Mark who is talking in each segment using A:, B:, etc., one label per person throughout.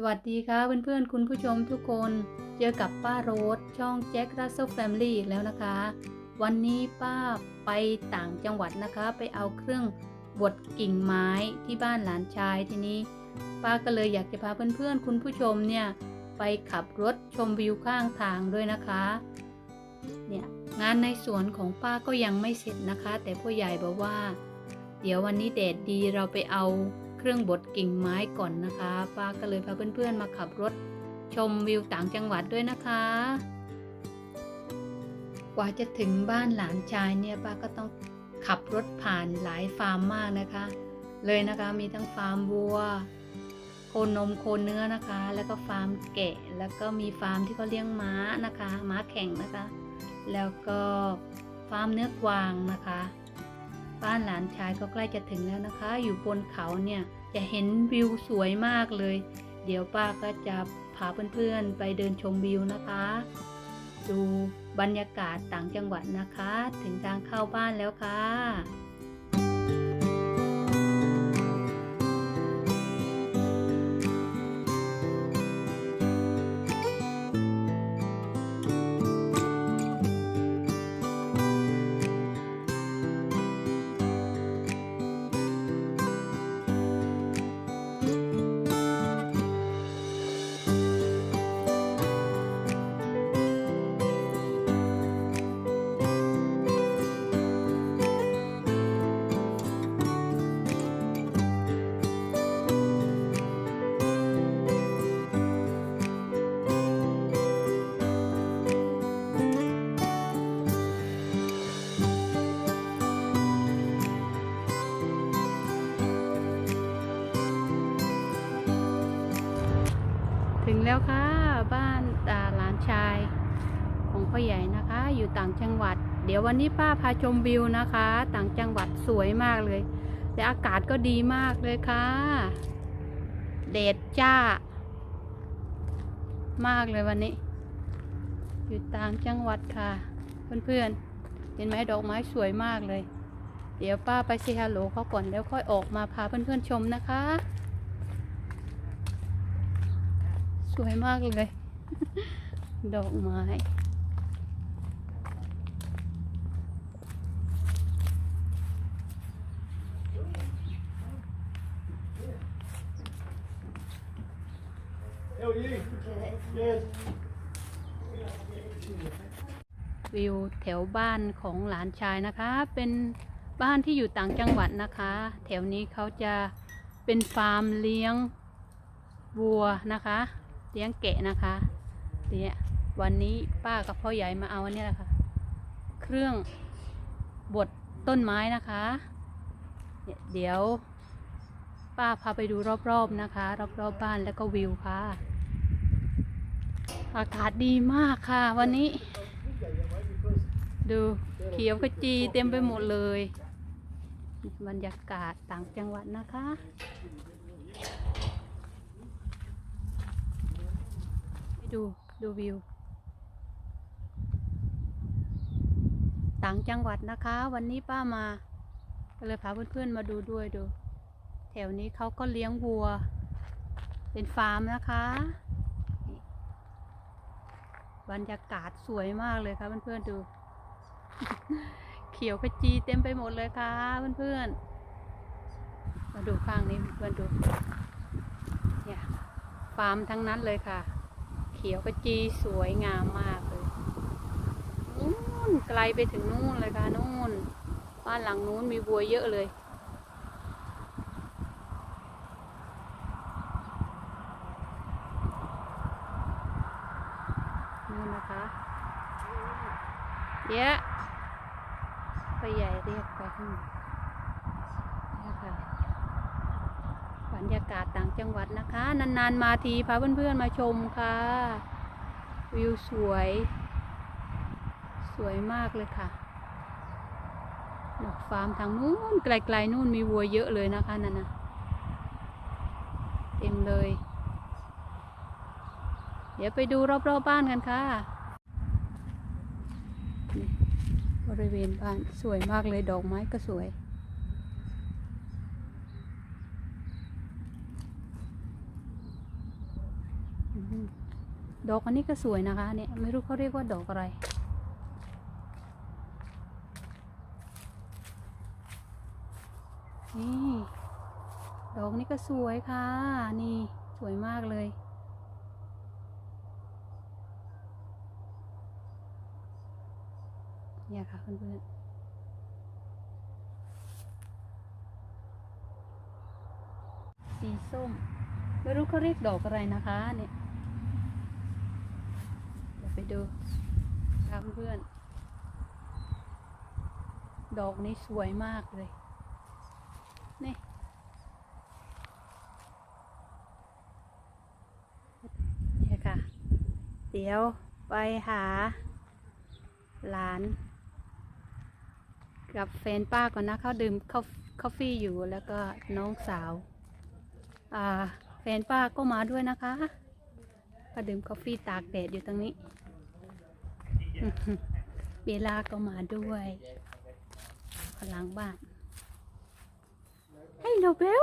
A: สวัสดีค่ะเพื่อนๆ คุณผู้ชมทุกคนเจอกับป้าโรสช่องแจ็ครัสเซลแฟมิลี่อีกแล้วนะคะ วันนี้ป้าไปต่างจังหวัดนะคะ ไปเอาเครื่องบดกิ่งไม้ที่บ้านหลานชายทีนี้ ป้าก็เลยอยากจะพาเพื่อนๆ คุณผู้ชมเนี่ยไปขับรถชมวิวข้างทางด้วยนะคะเนี่ยงานในสวนของป้าก็ยังไม่เสร็จนะคะ แต่พ่อใหญ่บอกว่า เดี๋ยววันนี้แดดดีเราไปเอา เครื่องบดกิ่งไม้ก่อนนะคะ ป้าก็เลยพาเพื่อนๆมาขับรถชมวิวต่างจังหวัดด้วยนะคะ กว่าจะถึงบ้านหลานชายเนี่ยป้าก็ต้องขับรถผ่านหลายฟาร์มมากนะคะ เลยนะคะมีทั้งฟาร์มวัว โคนมโคนเนื้อนะคะ แล้วก็ฟาร์มแกะ แล้วก็มีฟาร์มที่เขาเลี้ยงม้านะคะ ม้าแข่งนะคะ แล้วก็ฟาร์มเนื้อกวางนะคะ บ้านหลานชายก็ใกล้จะถึงแล้วนะคะ อยู่บนเขาเนี่ยจะเห็นวิวสวยมากเลย เดี๋ยวป้าก็จะพาเพื่อนๆไปเดินชมวิวนะคะ ดูบรรยากาศต่างจังหวัดนะคะ ถึงทางเข้าบ้านแล้วค่ะ อยู่ต่างจังหวัด เดี๋ยววันนี้ป้าพาชมวิวนะคะ ต่างจังหวัดสวยมากเลยแต่อากาศก็ดีมากเลยค่ะ เดดจ้า มากเลยวันนี้ อยู่ต่างจังหวัดค่ะ เพื่อนๆ เห็นไหมดอกไม้สวยมากเลย เดี๋ยวป้าไปเซฮัลโหลเขาก่อนแล้วค่อยออกมาพาเพื่อนๆชมนะคะ สวยมากเลย ดอกไม้ วิวแถวบ้านของหลานชายนะคะ เป็นบ้านที่อยู่ต่างจังหวัดนะคะ แถวนี้เขาจะเป็นฟาร์มเลี้ยงวัวนะคะ เลี้ยงแกะนะคะเนี่ยวันนี้ป้ากับพ่อใหญ่มาเอาอันนี้แหละค่ะ เครื่องบดต้นไม้นะคะเนี่ยเดี๋ยวป้าพาไปดูรอบๆนะคะ รอบๆบบ้านแล้วก็วิวค่ะ อากาศดีมากค่ะ วันนี้ ดูเขียวขจีเต็มไปหมดเลย บรรยากาศต่างจังหวัดนะคะ ดูดูวิว ต่างจังหวัดนะคะ วันนี้ป้ามาก็เลยพาเพื่อนๆมาดูด้วยดู แถวนี้เขาก็เลี้ยงวัว เป็นฟาร์มนะคะ บรรยากาศสวยมากเลยค่ะเพื่อนๆดู เขียวขจีเต็มไปหมดเลยค่ะเพื่อนๆมาดูข้างนี้เพื่อนๆดูเนี่ยฟาร์มทั้งนั้นเลยค่ะ เขียวขจีสวยงามมากเลยนู่นไกลไปถึงนู่นเลยค่ะนู่นบ้านหลังนู้นมีวัวเยอะเลย นู่นนะคะเดี๋ยไปใหญ่เรียกไปข้างนนี่ค่ะบรรยากาศต่างจังหวัดนะคะ นานๆมาทีพาเพื่อนๆมาชมค่ะ วิวสวย สวยมากเลยค่ะดอกฟาร์มทางนู้นไกลๆนู่นมีวัวเยอะเลยนะคะนั่นนะเต็มเลย เดี๋ยวไปดูรอบๆบบ้านกันค่ะ บริเวณบ้านสวยมากเลยดอกไม้ก็สวย ดอกอันนี้ก็สวยนะคะเนี่ยไม่รู้เขาเรียกว่าดอกอะไรนี่ดอกนี้ก็สวยค่ะ นี่สวยมากเลย เนี่ยค่ะเพื่อนๆ สีส้ม ไม่รู้เขาเรียกดอกอะไรนะคะเนี่ยเดี๋ยวไปดูค่ะเพื่อนๆ ดอกนี้สวยมากเลย นี่เนี่ยค่ะ เดี๋ยวไปหาหลาน กับแฟนป้าก่อนนะเขาดื่มคอฟคอฟฟี่อยู่แล้วก็น้องสาวอ่าแฟนป้าก็มาด้วยนะคะก็ดื่มกาแฟตากแดดอยู่ตรงนี้เบลาก็มาด้วยพลังบ้าน Hello Bill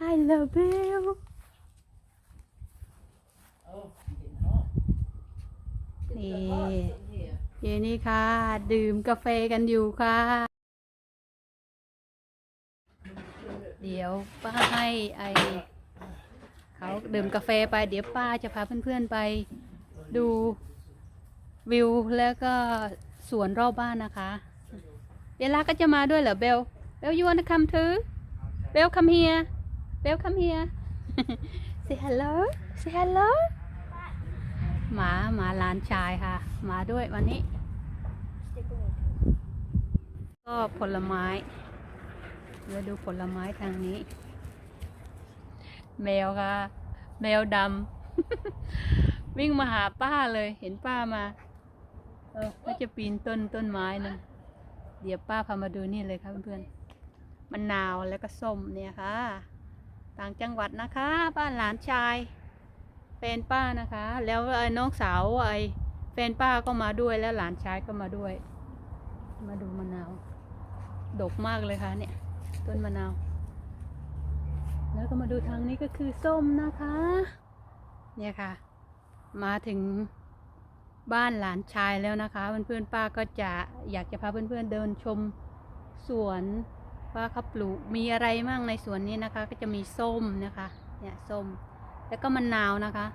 A: Hello Bill นี่ เยนนี้ค่ะ ดื่มกาแฟกันอยู่ค่ะ เดี๋ยวป้าให้ไอเขาดื่มกาแฟไป เดี๋ยวป้าจะพาเพื่อนๆไปดูวิวแล้วก็สวนรอบบ้านนะคะเบลล่าก็จะมาด้วยเหรอเบล เบล you wanna come too เบล come here เบล come here say hello say hello หมาหมาหลานชายค่ะ มาด้วยวันนี้ ก็ผลไม้เราดูผลไม้ทางนี้ แมวค่ะ แมวดำ วิ่งมาหาป้าเลยเห็นป้ามา เออก็จะปีนต้นต้นไม้นึงเดี๋ยวป้าพามาดูนี่เลยค่ะเพื่อนๆมันนาวแล้วก็ส้มเนี่ยค่ะ ต่างจังหวัดนะคะ บ้านหลานชาย แฟนป้านะคะ แล้วไอ้น้องสาวไอ้แฟนป้าก็มาด้วยแล้วหลานชายก็มาด้วย มาดูมะนาว ดกมากเลยค่ะเนี่ย ต้นมะนาว แล้วก็มาดูทางนี้ก็คือส้มนะคะ เนี่ยค่ะ มาถึงบ้านหลานชายแล้วนะคะ เพื่อนๆป้าก็จะอยากจะพาเพื่อนๆเดินชมสวนว่าเขาปลูกมีอะไรมั่งในสวนนี้นะคะ ก็จะมีส้มนะคะ เนี่ยส้ม แล้วก็มะนาวนะคะ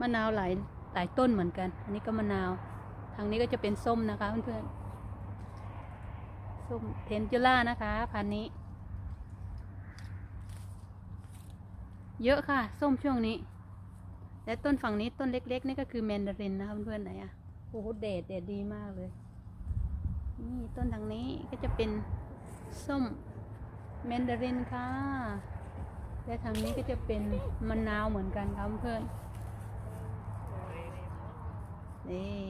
A: มะนาวหลายหลายต้นเหมือนกัน อันนี้ก็มะนาว ทางนี้ก็จะเป็นส้มนะคะเพื่อนๆส้มเทนจูล่านะคะ พันนี้ เยอะค่ะ ส้มช่วงนี้ และต้นฝั่งนี้ต้นเล็กๆนี่ก็คือแมนดารินนะคะเพื่อนๆไหนอะโอ้โหเดดเดดดีมากเลย นี่ต้นทางนี้ก็จะเป็นส้มแมนดารินค่ะ และทางนี้ก็จะเป็นมะนาวเหมือนกันครับเพื่อน นี่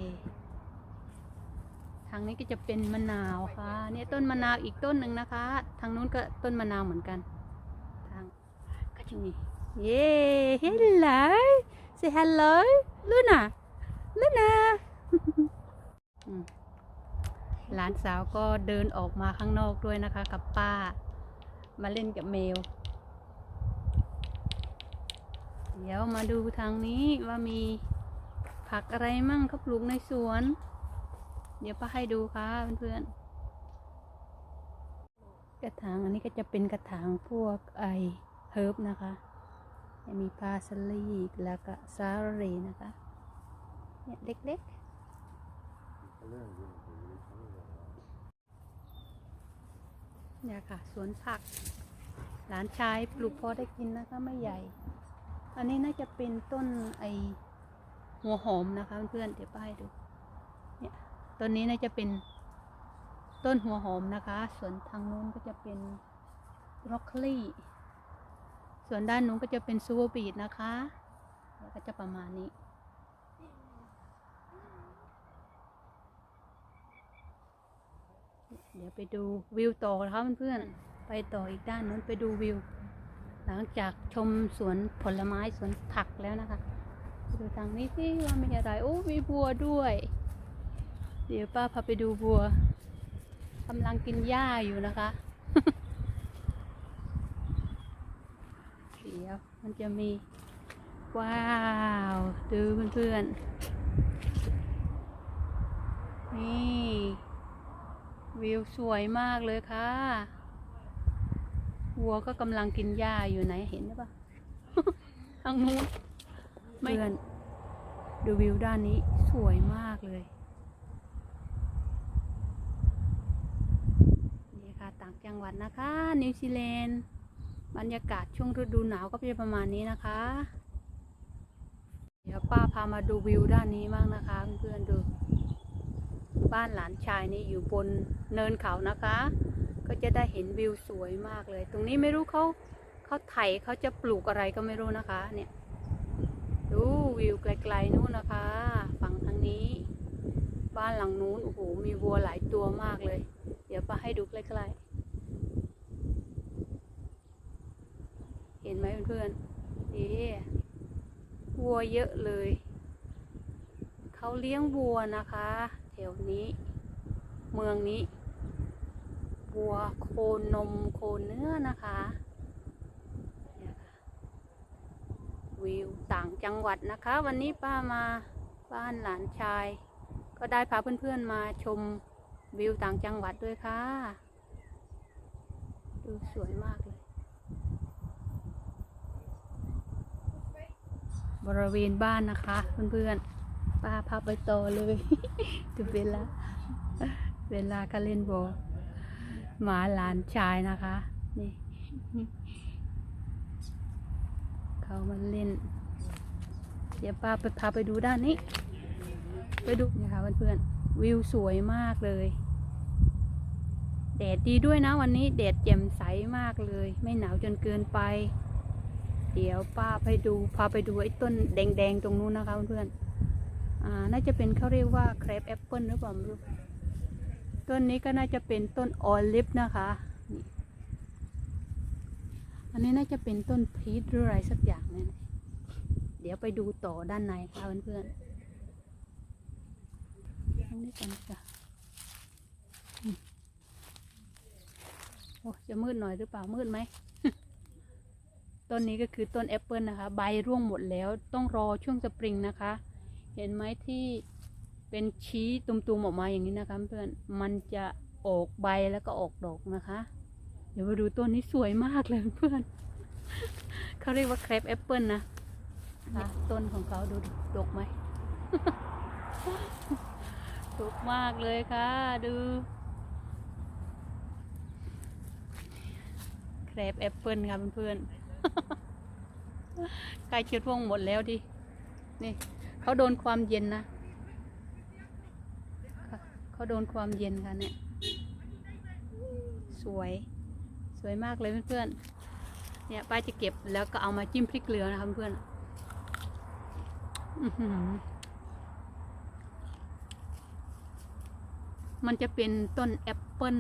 A: ทางนี้ก็จะเป็นมะนาวค่ะ เนี่ยต้นมะนาวอีกต้นหนึ่งนะคะ ทางนู้นก็ต้นมะนาวเหมือนกัน ทางก็จะมีเย้ hello say hello Luna Luna อืมหลานสาวก็เดินออกมาข้างนอกด้วยนะคะ กับป้า มาเล่นกับแมว เดี๋ยวมาดูทางนี้ว่ามีผักอะไรมั่งเขาปลูกในสวน เดี๋ยวป้าให้ดูค่ะเพื่อนๆกระถางอันนี้ก็จะเป็นกระถางพวกไอเฮิร์บนะคะมีพาสลีกแล้วก็ซาเรนะคะเนี่ยเล็กๆเนี่ยค่ะสวนผัก หลานชายปลูกพอได้กินนะคะไม่ใหญ่ อันนี้น่าจะเป็นต้นไอหัวหอมนะคะเพื่อนๆเดี๋ยวป้าให้ดู เนี่ยต้นนี้น่าจะเป็นต้นหัวหอมนะคะ ส่วนทางนู้นก็จะเป็นบรอกโคลีส่วนด้านนู้นก็จะเป็นซูเปอร์บีทนะคะแล้วก็จะประมาณนี้ เดี๋ยวไปดูวิวต่อนะคะเพื่อนๆไปต่ออีกด้านนู้นไปดูวิว หลังจากชมสวนผลไม้สวนผักแล้วนะคะไปดูทางนี้สิว่ามีอะไร โอ้ มีบัวด้วย เดี๋ยวป้าพาไปดูบัวกำลังกินหญ้าอยู่นะคะเดี๋ยวมันจะมี ว้าว ดูเพื่อนๆ นี่ วิวสวยมากเลยค่ะ วัวก็กำลังกินหญ้าอยู่ไหนเห็นหรือเปล่าทางนู้นเพื่อนดูวิวด้านนี้สวยมากเลย นี่ค่ะต่างจังหวัดนะคะ นิวซีแลนด์บรรยากาศช่วงฤดูหนาวก็จะประมาณนี้นะคะ เดี๋ยวป้าพามาดูวิวด้านนี้มากนะคะ เพื่อนๆดู บ้านหลานชายนี่อยู่บนเนินเขานะคะ ก็จะได้เห็นวิวสวยมากเลย ตรงนี้ไม่รู้เขาเขาไถเขาจะปลูกอะไรก็ไม่รู้นะคะ เนี่ย ดูวิวไกลๆนู้นนะคะ ฝั่งทางนี้ บ้านหลังนู้นโอ้โหมีวัวหลายตัวมากเลย เดี๋ยวป้าให้ดูใกล้ๆเห็นไหมเพื่อนๆดีวัวเยอะเลยเขาเลี้ยงวัวนะคะ แถวนี้ เมืองนี้ วัวโคนนมโคนเนื้อนะคะวิวต่างจังหวัดนะคะ วันนี้ป้ามาบ้านหลานชาย ก็ได้พาเพื่อนๆมาชมวิวต่างจังหวัดด้วยค่ะ ดูสวยมากเลย บริเวณบ้านนะคะเพื่อนๆป้าพาไปต่อเลย ถึงเวลา เวลาก็เล่นบอล หมาหลานชายนะคะ นี่ เขามาเล่น เดี๋ยวป้าไปพาไปดูด้านนี้ ไปดูนี่ค่ะเพื่อนๆ วิวสวยมากเลย แดดดีด้วยนะวันนี้ แดดแจ่มใสมากเลย ไม่หนาวจนเกินไป เดี๋ยวป้าไปดูพาไปดูไอ้ต้นแดงๆตรงนู้นนะคะเพื่อนๆ อ่า น่าจะเป็นเขาเรียกว่าแครปแอปเปิลหรือเปล่าไม่รู้ ต้นนี้ก็น่าจะเป็นต้นออลิฟนะคะนี่อันนี้น่าจะเป็นต้นพีชหรืออะไรสักอย่างเนี่ยเดี๋ยวไปดูต่อด้านในค่ะเพื่อนๆตรงนี้กันค่ะโอ้จะมืดหน่อยหรือเปล่ามืดไหมต้นนี้ก็คือต้นแอปเปิลนะคะ ใบร่วงหมดแล้วต้องรอช่วงสปริงนะคะ เห็นไหมที่ เป็นชี้ตุ่มๆออกมาอย่างนี้นะคะเพื่อนมันจะออกใบแล้วก็ออกดอกนะคะ เดี๋ยวมาดูต้นนี้สวยมากเลยเพื่อน เขาเรียกว่าแครปแอปเปิลนะต้นของเขาดูดกไหมดกมากเลยค่ะ ดูแครปแอปเปิลค่ะเพื่อนๆใกล้จะร่วงหมดแล้วดิ นี่เขาโดนความเย็นนะ เขาโดนความเย็นค่ะเนี่ย สวย สวยมากเลยเพื่อนๆ เนี่ยป้าจะเก็บแล้วก็เอามาจิ้มพริกเกลือนะคะเพื่อนมันจะเป็นต้นแอปเปิล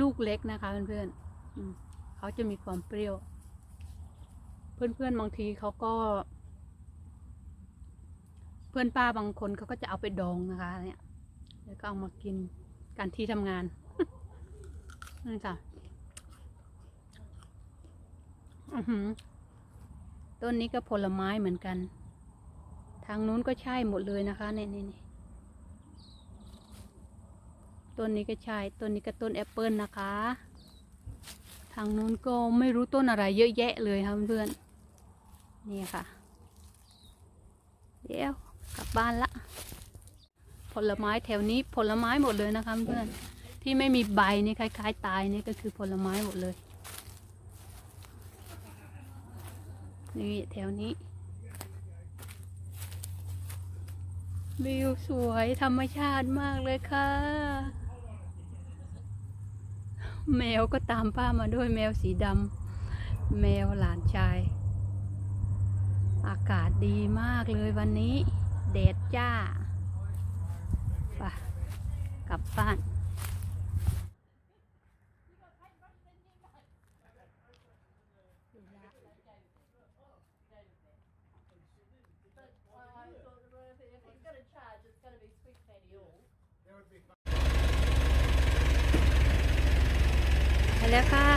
A: ลูกเล็กนะคะเพื่อนๆอืมเขาจะมีความเปรี้ยว เพื่อนๆบางทีเขาก็ เพื่อนป้าบางคนเขาก็จะเอาไปดองนะคะ เนี่ย แล้วก็เอามากินกันที่ทำงานนี่ค่ะต้นนี้ก็ผลไม้เหมือนกัน ทางนู้นก็ใช่หมดเลยนะคะเนี่ยนี่นี่ต้นนี้ก็ใช่ต้นนี้ก็ต้นแอปเปิลนะคะ ทางนู้นก็ไม่รู้ต้นอะไรเยอะแยะเลยค่ะเพื่อนนี่ค่ะ เดี๋ยวกลับบ้านละ ผลไม้แถวนี้ผลไม้หมดเลยนะคะเพื่อนที่ไม่มีใบนี่คล้าย ๆ ตายนี่ก็คือผลไม้หมดเลย นี่แถวนี้วิวสวยธรรมชาติมากเลยค่ะ แมวก็ตามป้ามาด้วยแมวสีดำแมวหลานชาย อากาศดีมากเลยวันนี้ แดดจ้า กลับบ้านไปแล้วค่ะ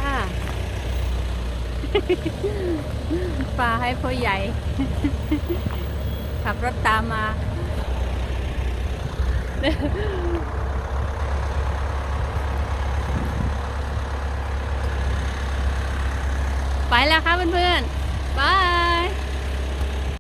A: ปลาให้พ่อใหญ่ ขับรถตามมา ไปแล้วค่ะเพื่อนๆบาย